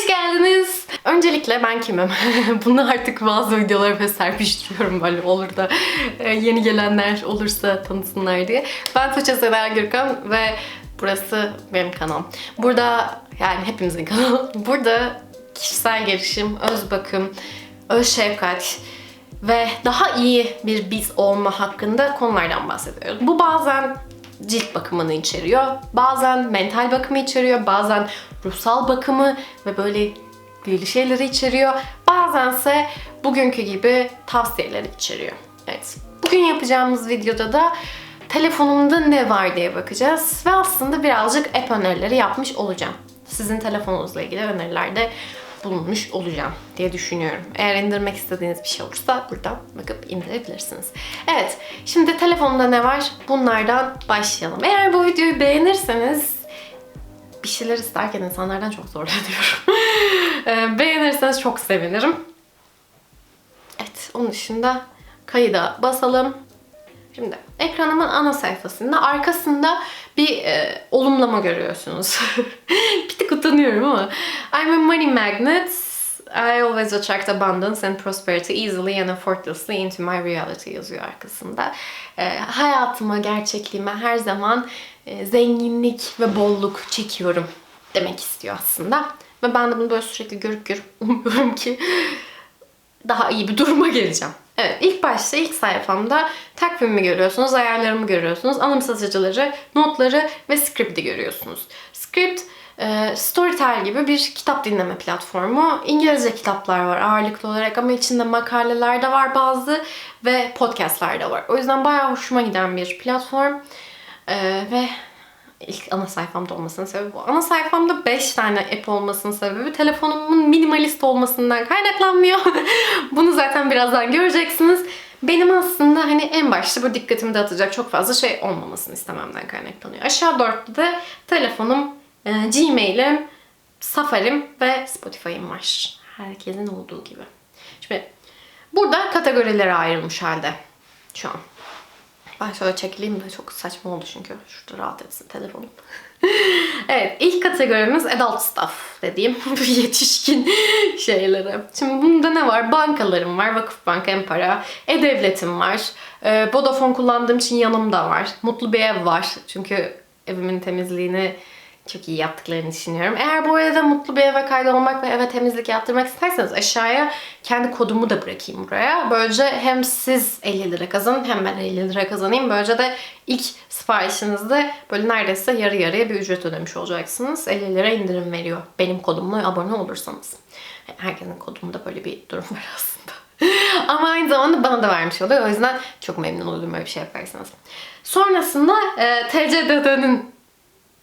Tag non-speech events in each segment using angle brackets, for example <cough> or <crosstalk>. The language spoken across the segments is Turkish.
Hoş geldiniz. Öncelikle ben kimim? <laughs> Bunu artık bazı videolara ve serpiştiriyorum böyle olur da e, yeni gelenler olursa tanısınlar diye. Ben Tuğçe Sever Gürkan ve burası benim kanalım. Burada yani hepimizin kanalı. <laughs> Burada kişisel gelişim, öz bakım, öz şefkat ve daha iyi bir biz olma hakkında konulardan bahsediyoruz. Bu bazen cilt bakımını içeriyor, bazen mental bakımı içeriyor, bazen ruhsal bakımı ve böyle büyülü şeyleri içeriyor. Bazense bugünkü gibi tavsiyeleri içeriyor. Evet. Bugün yapacağımız videoda da telefonumda ne var diye bakacağız ve aslında birazcık app önerileri yapmış olacağım. Sizin telefonunuzla ilgili önerilerde bulunmuş olacağım diye düşünüyorum. Eğer indirmek istediğiniz bir şey olursa buradan bakıp indirebilirsiniz. Evet, şimdi telefonda ne var? Bunlardan başlayalım. Eğer bu videoyu beğenirseniz bir şeyler isterken insanlardan çok zorlanıyorum. <laughs> Ee, Beğenirseniz çok sevinirim. Evet, onun dışında kayıda basalım. Şimdi ekranımın ana sayfasında arkasında bir e, olumlama görüyorsunuz. <laughs> bir tık utanıyorum ama I'm a money magnet. I always attract abundance and prosperity easily and effortlessly into my reality yazıyor arkasında. E, hayatıma, gerçekliğime her zaman e, zenginlik ve bolluk çekiyorum demek istiyor aslında. Ve ben de bunu böyle sürekli görüp görüp <laughs> umuyorum ki daha iyi bir duruma geleceğim. Evet ilk başta ilk sayfamda takvimimi görüyorsunuz, ayarlarımı görüyorsunuz, anımsatıcıları, notları ve script'i görüyorsunuz. Script e, Storytel gibi bir kitap dinleme platformu. İngilizce kitaplar var ağırlıklı olarak ama içinde makaleler de var bazı ve podcastler de var. O yüzden bayağı hoşuma giden bir platform. E, ve ilk ana sayfamda olmasının sebebi bu. Ana sayfamda 5 tane app olmasının sebebi telefonumun minimalist olmasından kaynaklanmıyor. <laughs> Bunu zaten birazdan göreceksiniz. Benim aslında hani en başta bu dikkatimi dağıtacak çok fazla şey olmamasını istememden kaynaklanıyor. Aşağı dörtte de telefonum, e, Gmail'im, Safari'm ve Spotify'ım var. Herkesin olduğu gibi. Şimdi burada kategorilere ayrılmış halde şu an. Ben şöyle çekileyim de çok saçma oldu çünkü. Şurada rahat etsin telefonum. <laughs> evet ilk kategorimiz adult stuff dediğim <laughs> yetişkin <laughs> şeyleri. Şimdi bunda ne var? Bankalarım var. Vakıfbank, Empara. E-Devletim var. Ee, Vodafone kullandığım için yanımda var. Mutlu bir ev var. Çünkü evimin temizliğini çok iyi yaptıklarını düşünüyorum. Eğer bu arada mutlu bir eve kaydolmak ve eve temizlik yaptırmak isterseniz aşağıya kendi kodumu da bırakayım buraya. Böylece hem siz 50 lira kazanın hem ben 50 lira kazanayım. Böylece de ilk siparişinizde böyle neredeyse yarı yarıya bir ücret ödemiş olacaksınız. 50 lira indirim veriyor benim kodumla abone olursanız. Herkesin kodunda böyle bir durum var <laughs> aslında. Ama aynı zamanda bana da vermiş oluyor. O yüzden çok memnun olurum öyle bir şey yaparsanız. Sonrasında e, TCDD'nin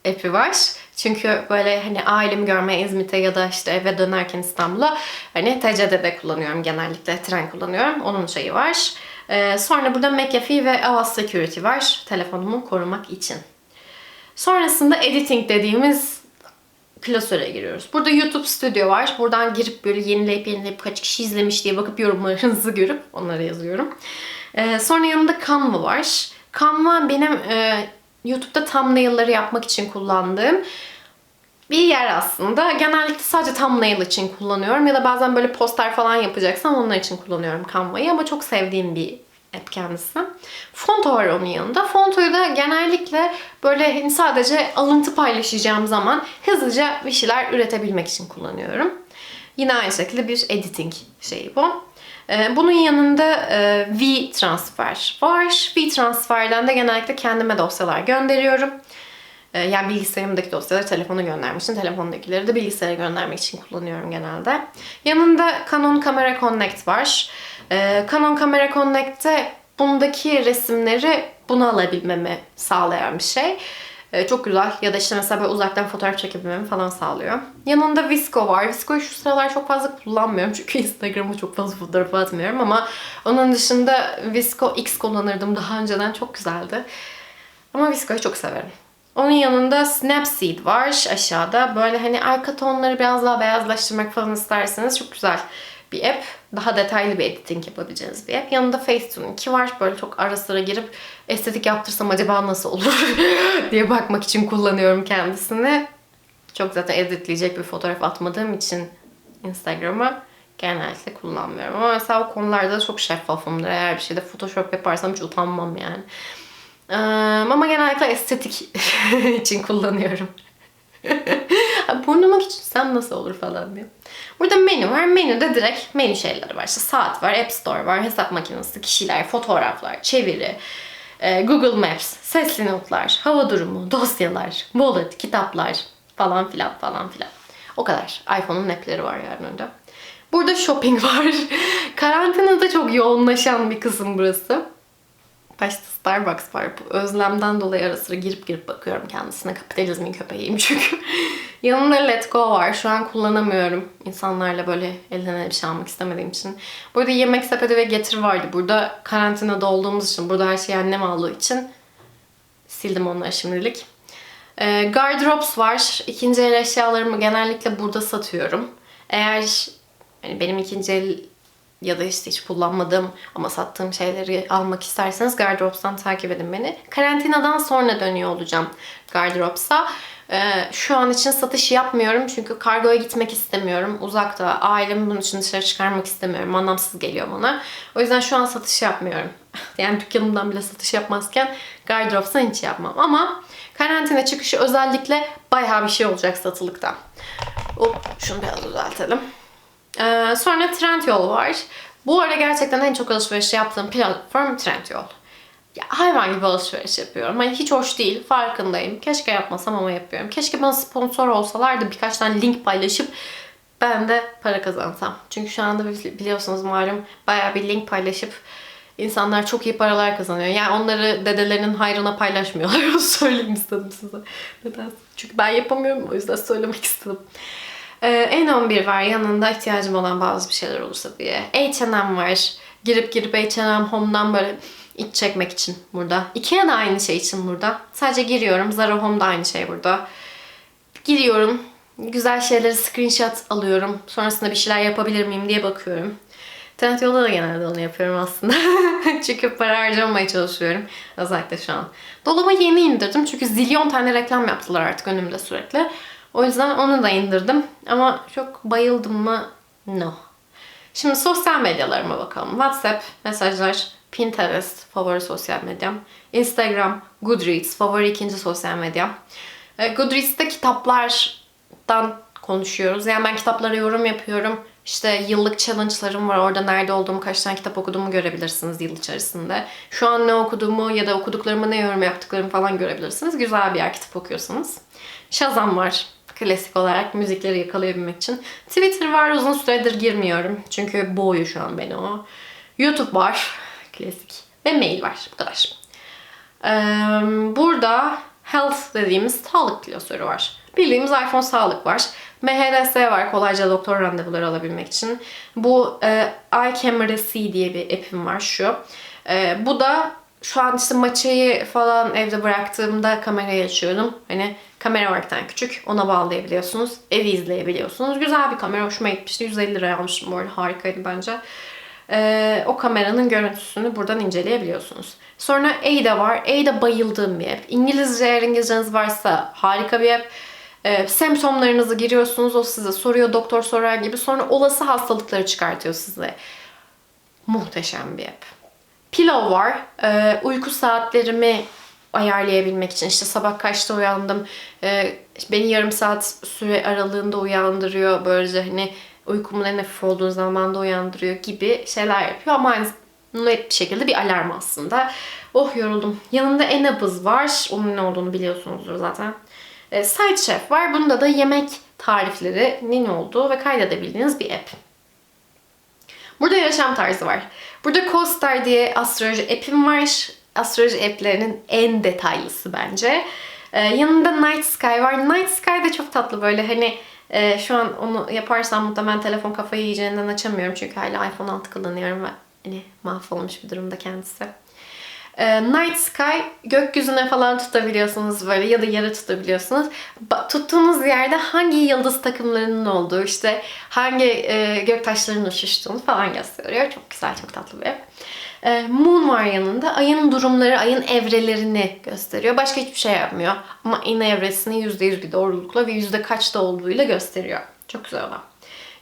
app'i var. Çünkü böyle hani ailemi görmeye İzmit'e ya da işte eve dönerken İstanbul'a hani TCD'de kullanıyorum genellikle. Tren kullanıyorum. Onun şeyi var. Ee, sonra burada McAfee ve Avast Security var. Telefonumu korumak için. Sonrasında editing dediğimiz klasöre giriyoruz. Burada YouTube Studio var. Buradan girip böyle yenileyip yenileyip kaç kişi izlemiş diye bakıp yorumlarınızı görüp onlara yazıyorum. Ee, sonra yanında Canva var. Canva benim e, YouTube'da thumbnail'ları yapmak için kullandığım bir yer aslında. Genellikle sadece thumbnail için kullanıyorum ya da bazen böyle poster falan yapacaksam onlar için kullanıyorum Canva'yı ama çok sevdiğim bir app kendisi. Fonto var onun yanında. Fonto'yu da genellikle böyle hani sadece alıntı paylaşacağım zaman hızlıca bir şeyler üretebilmek için kullanıyorum. Yine aynı şekilde bir editing şeyi bu. Ee, Bunun yanında e, V-Transfer var. V-Transfer'den de genellikle kendime dosyalar gönderiyorum. Ee, Yani bilgisayarımdaki dosyaları telefona göndermek için, telefondakileri de bilgisayara göndermek için kullanıyorum genelde. Yanında Canon Camera Connect var. Ee, Canon Camera Connect'te bundaki resimleri buna alabilmemi sağlayan bir şey. Ee, çok güzel. Ya da işte mesela böyle uzaktan fotoğraf çekebilmemi falan sağlıyor. Yanında Visco var. Visco'yu şu sıralar çok fazla kullanmıyorum. <laughs> Çünkü Instagram'a çok fazla fotoğraf atmıyorum ama onun dışında Visco X kullanırdım daha önceden. Çok güzeldi. Ama Visco'yu çok severim. Onun yanında Snapseed var aşağıda. Böyle hani arka tonları biraz daha beyazlaştırmak falan isterseniz çok güzel bir app. Daha detaylı bir editing yapabileceğiniz bir app. Yanında Facetune 2 var. Böyle çok ara sıra girip estetik yaptırsam acaba nasıl olur <laughs> diye bakmak için kullanıyorum kendisini. Çok zaten editleyecek bir fotoğraf atmadığım için Instagram'a genellikle kullanmıyorum. Ama mesela o konularda çok şeffafımdır. Eğer bir şeyde Photoshop yaparsam hiç utanmam yani. Ee, ama genellikle estetik <laughs> için kullanıyorum. <laughs> Burnumu küçültsem nasıl olur falan diye. Burada menü var. Menüde direkt menü şeyleri var. İşte saat var, App Store var, hesap makinesi, kişiler, fotoğraflar, çeviri, e, Google Maps, sesli notlar, hava durumu, dosyalar, wallet, kitaplar falan filan falan filan. O kadar. iPhone'un app'leri var yani önde. Burada shopping <laughs> var. Karantinada çok yoğunlaşan bir kısım burası. Başta Starbucks var. Özlemden dolayı ara sıra girip girip bakıyorum kendisine. Kapitalizmin köpeğiyim çünkü. <laughs> Yanında Let Go var. Şu an kullanamıyorum. İnsanlarla böyle elden bir şey almak istemediğim için. Burada yemek sepeti ve getir vardı. Burada karantinada olduğumuz için, burada her şeyi annem aldığı için sildim onları şimdilik. Ee, Gardrops var. İkinci el eşyalarımı genellikle burada satıyorum. Eğer yani benim ikinci el ya da işte hiç kullanmadığım ama sattığım şeyleri almak isterseniz Gardrops'tan takip edin beni. Karantinadan sonra dönüyor olacağım Gardrops'a. Ee, şu an için satış yapmıyorum çünkü kargoya gitmek istemiyorum. Uzakta. Ailemi bunun için dışarı çıkarmak istemiyorum. Anlamsız geliyor bana. O yüzden şu an satış yapmıyorum. <laughs> Yani dükkanımdan bile satış yapmazken Gardrops'tan hiç yapmam. Ama karantina çıkışı özellikle bayağı bir şey olacak satılıkta. Hop, şunu biraz düzeltelim. Ee, sonra Trendyol var. Bu ara gerçekten en çok alışveriş yaptığım platform Trendyol. Hayvan gibi alışveriş yapıyorum. Hani hiç hoş değil. Farkındayım. Keşke yapmasam ama yapıyorum. Keşke bana sponsor olsalardı birkaç tane link paylaşıp ben de para kazansam. Çünkü şu anda bili- biliyorsunuz malum bayağı bir link paylaşıp insanlar çok iyi paralar kazanıyor. Yani onları dedelerinin hayrına paylaşmıyorlar. <laughs> Onu söyleyeyim istedim size. Neden? Çünkü ben yapamıyorum. O yüzden söylemek istedim. Ee, N11 var yanında ihtiyacım olan bazı bir şeyler olursa diye. H&M var. Girip girip H&M Home'dan böyle iç çekmek için burada. Ikea da aynı şey için burada. Sadece giriyorum. Zara Home da aynı şey burada. Giriyorum. Güzel şeyleri screenshot alıyorum. Sonrasında bir şeyler yapabilir miyim diye bakıyorum. Trendyol'da da genelde onu yapıyorum aslında. <laughs> çünkü para harcamamaya çalışıyorum. Özellikle şu an. Dolaba yeni indirdim. Çünkü zilyon tane reklam yaptılar artık önümde sürekli. O yüzden onu da indirdim. Ama çok bayıldım mı? No. Şimdi sosyal medyalarıma bakalım. WhatsApp, mesajlar, Pinterest, favori sosyal medyam. Instagram, Goodreads, favori ikinci sosyal medyam. E, Goodreads'te kitaplardan konuşuyoruz. Yani ben kitaplara yorum yapıyorum. İşte yıllık challenge'larım var. Orada nerede olduğumu, kaç tane kitap okuduğumu görebilirsiniz yıl içerisinde. Şu an ne okuduğumu ya da okuduklarımı ne yorum yaptıklarımı falan görebilirsiniz. Güzel bir yer kitap okuyorsanız. Shazam var. Klasik olarak müzikleri yakalayabilmek için. Twitter var. Uzun süredir girmiyorum. Çünkü boğuyor şu an beni o. YouTube var. Klasik. Ve mail var. Bu kadar. Ee, burada health dediğimiz sağlık klasörü var. Bildiğimiz iPhone sağlık var. MHRS var kolayca doktor randevuları alabilmek için. Bu e, iCamera C diye bir app'im var şu. E, bu da şu an işte maçayı falan evde bıraktığımda kamerayı açıyorum. Hani kamera tane küçük. Ona bağlayabiliyorsunuz. Evi izleyebiliyorsunuz. Güzel bir kamera. Hoşuma gitmişti. 150 liraya almıştım bu arada. Harikaydı bence. Ee, o kameranın görüntüsünü buradan inceleyebiliyorsunuz. Sonra Ada var. Ada bayıldığım bir app. İngilizce eğer İngilizceniz varsa harika bir app. Ee, semptomlarınızı giriyorsunuz. O size soruyor. Doktor sorar gibi. Sonra olası hastalıkları çıkartıyor size. Muhteşem bir app. Pillow var. Ee, uyku saatlerimi ayarlayabilmek için işte sabah kaçta uyandım e, beni yarım saat süre aralığında uyandırıyor böylece hani uykumun en hafif olduğu zamanda uyandırıyor gibi şeyler yapıyor ama aynı net bir şekilde bir alarm aslında. Oh yoruldum. Yanında Enabız var. Onun ne olduğunu biliyorsunuzdur zaten. E, Side Chef var. Bunda da yemek tarifleri ne olduğu ve kaydedebildiğiniz bir app. Burada yaşam tarzı var. Burada CoStar diye astroloji app'im var. Astroloji app'lerinin en detaylısı bence. Ee, yanında Night Sky var. Night Sky de çok tatlı böyle hani e, şu an onu yaparsam muhtemelen telefon kafayı yiyeceğinden açamıyorum. Çünkü hala iPhone 6 kullanıyorum ve hani mahvolmuş bir durumda kendisi. Ee, Night Sky gökyüzüne falan tutabiliyorsunuz böyle ya da yere tutabiliyorsunuz. Ba- tuttuğunuz yerde hangi yıldız takımlarının olduğu işte hangi e, göktaşların uçuştuğunu falan gösteriyor. Çok güzel, çok tatlı bir app. E, Moon var yanında. Ayın durumları, ayın evrelerini gösteriyor. Başka hiçbir şey yapmıyor. Ama ayın evresini %100 bir doğrulukla ve yüzde kaçta olduğuyla gösteriyor. Çok güzel olan.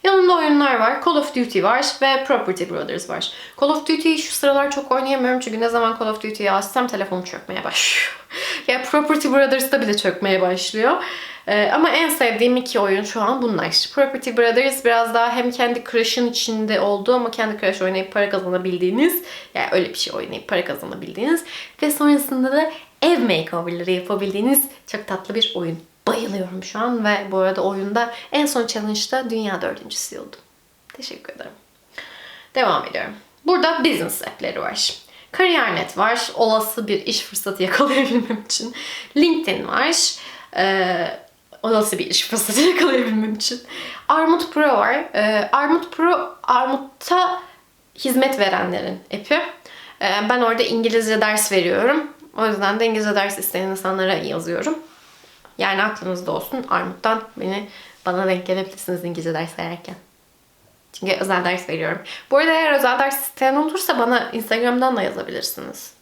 Yanında oyunlar var. Call of Duty var ve Property Brothers var. Call of Duty'yi şu sıralar çok oynayamıyorum çünkü ne zaman Call of Duty'yi açsam telefonum çökmeye başlıyor. <laughs> ya Property Brothers'da bile çökmeye başlıyor. Ee, ama en sevdiğim iki oyun şu an bunlar. Property Brothers biraz daha hem kendi crush'ın içinde olduğu ama kendi crush oynayıp para kazanabildiğiniz yani öyle bir şey oynayıp para kazanabildiğiniz ve sonrasında da ev makeover'ları yapabildiğiniz çok tatlı bir oyun. Bayılıyorum şu an ve bu arada oyunda en son challenge'da dünya dördüncüsü oldum. Teşekkür ederim. Devam ediyorum. Burada business app'leri var. Kariyer.net var. Olası bir iş fırsatı yakalayabilmem için. LinkedIn var. Ee, olası bir iş fırsatı <laughs> yakalayabilmem için. Armut Pro var. Ee, Armut Pro, Armut'a hizmet verenlerin app'i. Ee, ben orada İngilizce ders veriyorum. O yüzden de İngilizce ders isteyen insanlara yazıyorum. Yani aklınızda olsun Armut'tan beni bana denk gelebilirsiniz İngilizce ders verirken. Çünkü özel ders veriyorum. Bu arada eğer özel ders isteyen olursa bana Instagram'dan da yazabilirsiniz.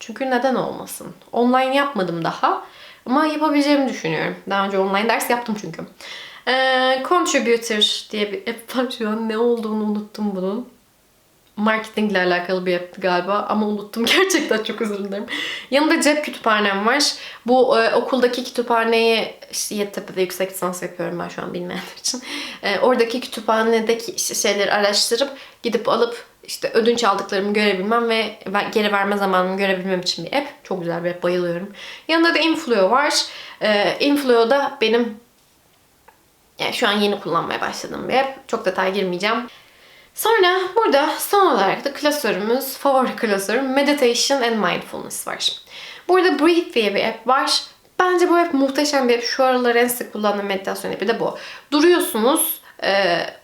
Çünkü neden olmasın? Online yapmadım daha. Ama yapabileceğimi düşünüyorum. Daha önce online ders yaptım çünkü. Ee, Contributor diye bir <laughs> app var. Şu an ne olduğunu unuttum bunun marketingle alakalı bir app'ti galiba ama unuttum <laughs> gerçekten çok özür dilerim. Yanında cep kütüphanem var. Bu e, okuldaki kütüphaneyi işte Yeditepe'de yüksek lisans yapıyorum ben şu an bilmeyenler için. E, oradaki kütüphanedeki işte şeyleri araştırıp gidip alıp işte ödünç aldıklarımı görebilmem ve geri verme zamanımı görebilmem için bir app. Çok güzel bir app, bayılıyorum. Yanında da Influo var. E, Influo da benim yani şu an yeni kullanmaya başladığım bir app. Çok detay girmeyeceğim. Sonra burada son olarak da klasörümüz, favori klasörüm Meditation and Mindfulness var. Burada Breathe diye bir app var. Bence bu app muhteşem bir app. Şu aralar en sık kullandığım meditasyon appi de bu. Duruyorsunuz,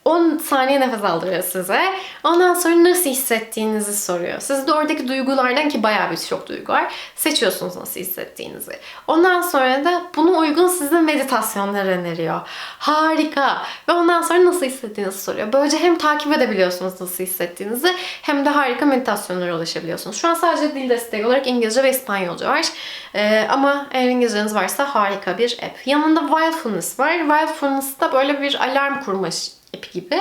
10 saniye nefes aldırıyor size. Ondan sonra nasıl hissettiğinizi soruyor. Siz de oradaki duygulardan ki bayağı bir çok duygu var. Seçiyorsunuz nasıl hissettiğinizi. Ondan sonra da buna uygun size meditasyonlar öneriyor. Harika. Ve ondan sonra nasıl hissettiğinizi soruyor. Böylece hem takip edebiliyorsunuz nasıl hissettiğinizi hem de harika meditasyonlara ulaşabiliyorsunuz. Şu an sadece dil desteği olarak İngilizce ve İspanyolca var. Ee, ama eğer İngilizceniz varsa harika bir app. Yanında Wildfulness var. Wildfulness da böyle bir alarm kurma ipi gibi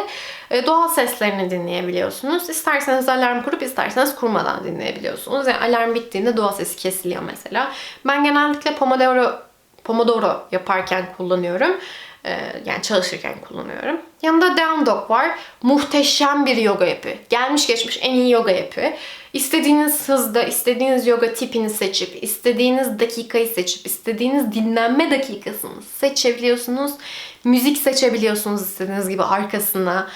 e, doğal seslerini dinleyebiliyorsunuz. İsterseniz alarm kurup isterseniz kurmadan dinleyebiliyorsunuz. Yani alarm bittiğinde doğal sesi kesiliyor mesela. Ben genellikle Pomodoro Pomodoro yaparken kullanıyorum. E, yani çalışırken kullanıyorum. Yanında Down Dog var. Muhteşem bir yoga yapı. Gelmiş geçmiş en iyi yoga yapı. İstediğiniz hızda, istediğiniz yoga tipini seçip, istediğiniz dakikayı seçip, istediğiniz dinlenme dakikasını seçebiliyorsunuz. Müzik seçebiliyorsunuz istediğiniz gibi arkasına.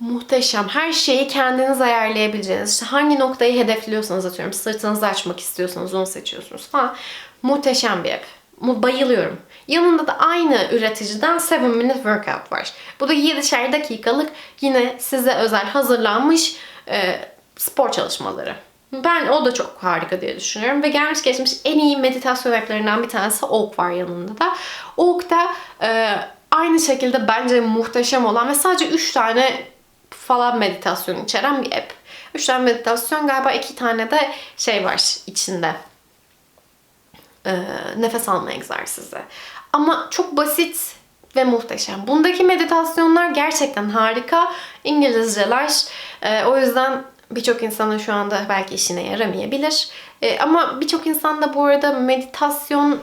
Muhteşem. Her şeyi kendiniz ayarlayabileceğiniz. İşte hangi noktayı hedefliyorsanız atıyorum. Sırtınızı açmak istiyorsanız onu seçiyorsunuz falan. Muhteşem bir app. Bayılıyorum. Yanında da aynı üreticiden 7 Minute Workout var. Bu da 7'şer dakikalık yine size özel hazırlanmış e, spor çalışmaları. Ben o da çok harika diye düşünüyorum. Ve gelmiş geçmiş en iyi meditasyon app'lerinden bir tanesi Oak var yanında da. Oak da e, aynı şekilde bence muhteşem olan ve sadece 3 tane falan meditasyon içeren bir app. 3 tane meditasyon galiba 2 tane de şey var içinde. E, nefes alma egzersizi. Ama çok basit ve muhteşem. Bundaki meditasyonlar gerçekten harika. İngilizceler. E, o yüzden birçok insanın şu anda belki işine yaramayabilir. E, ama birçok insanda bu arada meditasyon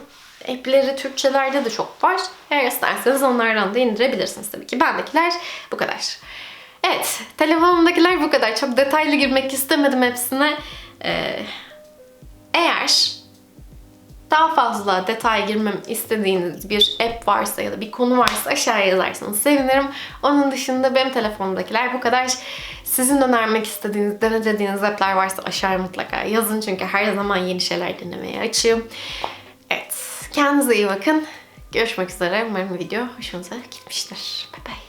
app'leri Türkçelerde de çok var. Eğer isterseniz onlardan da indirebilirsiniz tabii ki. Bendekiler bu kadar. Evet, telefonumdakiler bu kadar. Çok detaylı girmek istemedim hepsine. Ee, eğer daha fazla detay girmem istediğiniz bir app varsa ya da bir konu varsa aşağıya yazarsanız sevinirim. Onun dışında benim telefonumdakiler bu kadar. Sizin önermek istediğiniz, denediğiniz app'ler varsa aşağıya mutlaka yazın. Çünkü her zaman yeni şeyler denemeye açığım. Evet, kendinize iyi bakın. Görüşmek üzere. Umarım video hoşunuza gitmiştir. Bye bye.